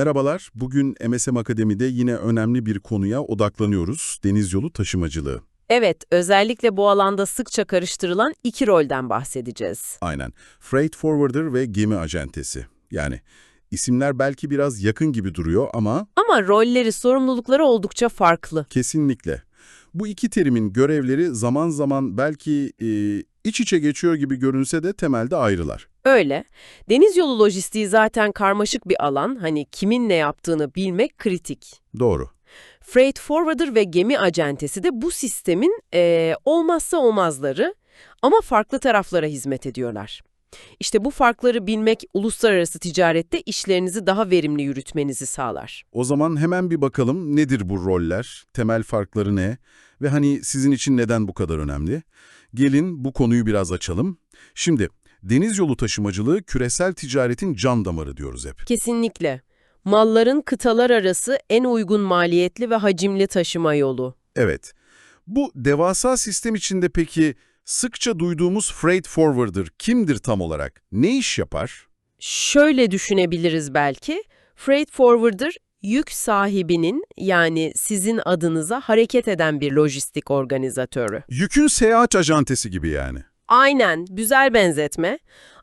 Merhabalar, bugün MSM Akademi'de yine önemli bir konuya odaklanıyoruz. Deniz yolu taşımacılığı. Evet, özellikle bu alanda sıkça karıştırılan iki rolden bahsedeceğiz. Aynen. Freight forwarder ve gemi acentesi. Yani isimler belki biraz yakın gibi duruyor ama Ama rolleri, sorumlulukları oldukça farklı. kesinlikle. Bu iki terimin görevleri zaman zaman belki e, iç içe geçiyor gibi görünse de temelde ayrılar. Öyle. Deniz yolu lojistiği zaten karmaşık bir alan. Hani kimin ne yaptığını bilmek kritik. Doğru. Freight forwarder ve gemi acentesi de bu sistemin eee, olmazsa olmazları ama farklı taraflara hizmet ediyorlar. İşte bu farkları bilmek uluslararası ticarette işlerinizi daha verimli yürütmenizi sağlar. O zaman hemen bir bakalım nedir bu roller, temel farkları ne ve hani sizin için neden bu kadar önemli? Gelin bu konuyu biraz açalım. Şimdi deniz yolu taşımacılığı küresel ticaretin can damarı diyoruz hep. Kesinlikle. Malların kıtalar arası en uygun maliyetli ve hacimli taşıma yolu. Evet. Bu devasa sistem içinde peki sıkça duyduğumuz freight forwarder kimdir tam olarak? Ne iş yapar? Şöyle düşünebiliriz belki. Freight forwarder yük sahibinin yani sizin adınıza hareket eden bir lojistik organizatörü. Yükün seyahat ajantesi gibi yani. Aynen, güzel benzetme.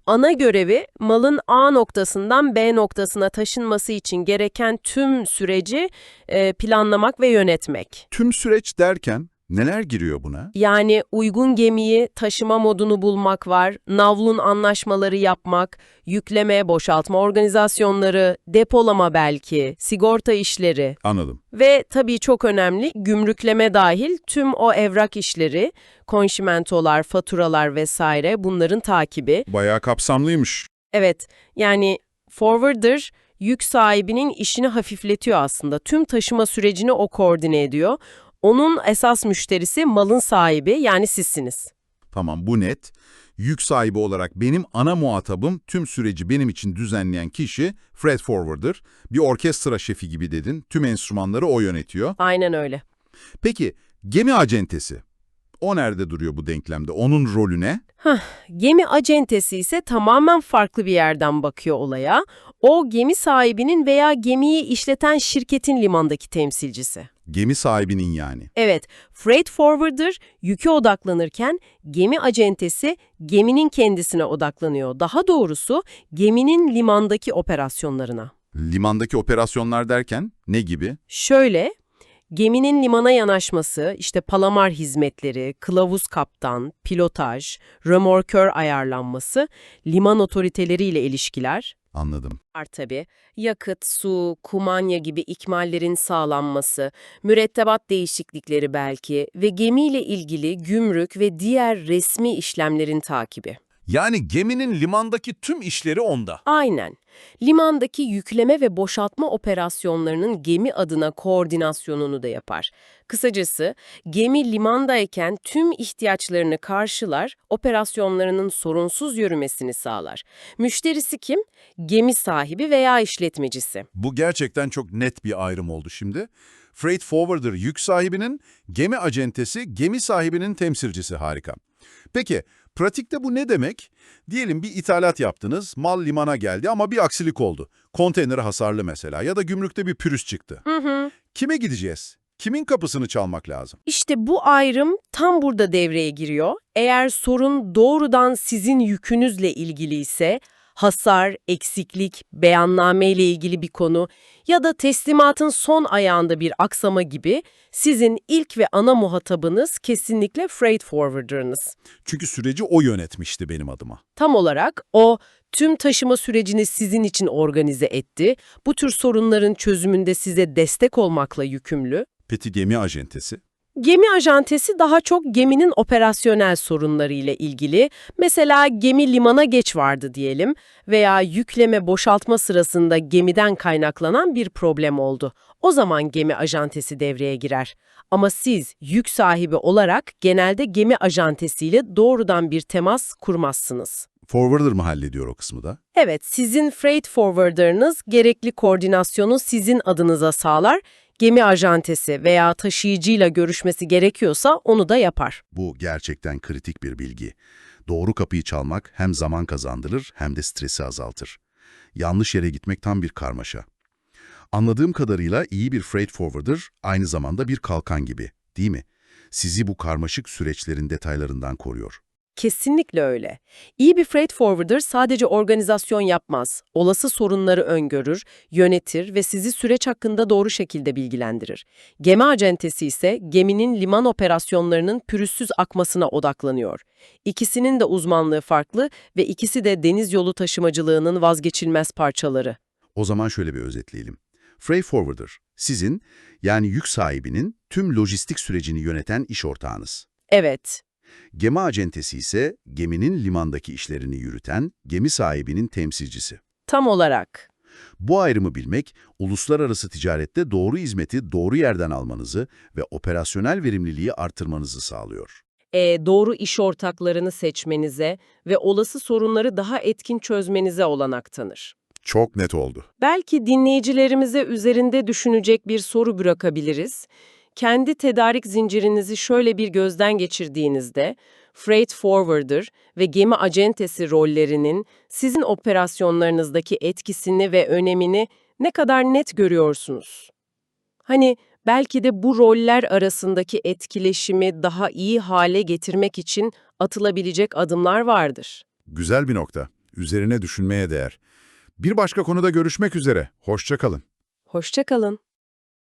Ana görevi malın A noktasından B noktasına taşınması için gereken tüm süreci e, planlamak ve yönetmek. Tüm süreç derken neler giriyor buna? Yani uygun gemiyi, taşıma modunu bulmak var, navlun anlaşmaları yapmak, yükleme, boşaltma organizasyonları, depolama belki, sigorta işleri Anladım. ve tabii çok önemli gümrükleme dahil tüm o evrak işleri, konşimentolar, faturalar vesaire bunların takibi. Bayağı kapsamlıymış. Evet, yani forwarder yük sahibinin işini hafifletiyor aslında. Tüm taşıma sürecini o koordine ediyor. Onun esas müşterisi malın sahibi yani sizsiniz. Tamam bu net. Yük sahibi olarak benim ana muhatabım tüm süreci benim için düzenleyen kişi freight forwarder. Bir orkestra şefi gibi dedin. Tüm enstrümanları o yönetiyor. Aynen öyle. Peki gemi acentesi. O nerede duruyor bu denklemde? Onun rolü ne? Gemi acentesi ise tamamen farklı bir yerden bakıyor olaya. O gemi sahibinin veya gemiyi işleten şirketin limandaki temsilcisi. Gemi sahibinin yani. Evet, freight forwarder yüke odaklanırken gemi acentesi geminin kendisine odaklanıyor. Daha doğrusu geminin limandaki operasyonlarına. Limandaki operasyonlar derken ne gibi? Şöyle, geminin limana yanaşması, işte palamar hizmetleri, kılavuz kaptan, pilotaj, römorkör ayarlanması, liman otoriteleriyle ilişkiler, Anladım. var tabii. Yakıt, su, kumanya gibi ikmallerin sağlanması, mürettebat değişiklikleri belki ve gemiyle ilgili gümrük ve diğer resmi işlemlerin takibi. Yani geminin limandaki tüm işleri onda. Aynen. Limandaki yükleme ve boşaltma operasyonlarının gemi adına koordinasyonunu da yapar. Kısacası gemi limandayken tüm ihtiyaçlarını karşılar, operasyonlarının sorunsuz yürümesini sağlar. Müşterisi kim? Gemi sahibi veya işletmecisi. Bu gerçekten çok net bir ayrım oldu şimdi. Freight forwarder yük sahibinin, gemi acentesi gemi sahibinin temsilcisi harika. Peki, pratikte bu ne demek? Diyelim bir ithalat yaptınız, mal limana geldi ama bir aksilik oldu. Konteyner hasarlı mesela ya da gümrükte bir pürüz çıktı. Hı hı. Kime gideceğiz? Kimin kapısını çalmak lazım? İşte bu ayrım tam burada devreye giriyor. Eğer sorun doğrudan sizin yükünüzle ilgili ise, hasar, eksiklik, beyanname ile ilgili bir konu ya da teslimatın son ayağında bir aksama gibi sizin ilk ve ana muhatabınız kesinlikle freight forwarder'ınız. Çünkü süreci o yönetmişti benim adıma. Tam olarak o tüm taşıma sürecini sizin için organize etti, bu tür sorunların çözümünde size destek olmakla yükümlü. Peki gemi acentesi? Gemi ajantesi daha çok geminin operasyonel sorunları ile ilgili. Mesela gemi limana geç vardı diyelim veya yükleme boşaltma sırasında gemiden kaynaklanan bir problem oldu. O zaman gemi ajantesi devreye girer. Ama siz yük sahibi olarak genelde gemi ajantesiyle doğrudan bir temas kurmazsınız. Forwarder mı hallediyor o kısmı da? Evet, sizin freight forwarder'ınız gerekli koordinasyonu sizin adınıza sağlar. Gemi ajantesi veya taşıyıcıyla görüşmesi gerekiyorsa onu da yapar. Bu gerçekten kritik bir bilgi. Doğru kapıyı çalmak hem zaman kazandırır hem de stresi azaltır. Yanlış yere gitmek tam bir karmaşa. Anladığım kadarıyla iyi bir freight forwarder aynı zamanda bir kalkan gibi, değil mi? Sizi bu karmaşık süreçlerin detaylarından koruyor. Kesinlikle öyle. İyi bir freight forwarder sadece organizasyon yapmaz. Olası sorunları öngörür, yönetir ve sizi süreç hakkında doğru şekilde bilgilendirir. Gemi acentesi ise geminin liman operasyonlarının pürüzsüz akmasına odaklanıyor. İkisinin de uzmanlığı farklı ve ikisi de deniz yolu taşımacılığının vazgeçilmez parçaları. O zaman şöyle bir özetleyelim. Freight forwarder, sizin yani yük sahibinin tüm lojistik sürecini yöneten iş ortağınız. Evet, Gemi acentesi ise geminin limandaki işlerini yürüten gemi sahibinin temsilcisi. tam olarak. Bu ayrımı bilmek, uluslararası ticarette doğru hizmeti doğru yerden almanızı ve operasyonel verimliliği artırmanızı sağlıyor. e, doğru iş ortaklarını seçmenize ve olası sorunları daha etkin çözmenize olanak tanır. Çok net oldu. Belki dinleyicilerimize üzerinde düşünecek bir soru bırakabiliriz. Kendi tedarik zincirinizi şöyle bir gözden geçirdiğinizde, freight forwarder ve gemi acentesi rollerinin sizin operasyonlarınızdaki etkisini ve önemini ne kadar net görüyorsunuz? Hani belki de bu roller arasındaki etkileşimi daha iyi hale getirmek için atılabilecek adımlar vardır. Güzel bir nokta. Üzerine düşünmeye değer. Bir başka konuda görüşmek üzere. Hoşça kalın. Hoşça kalın.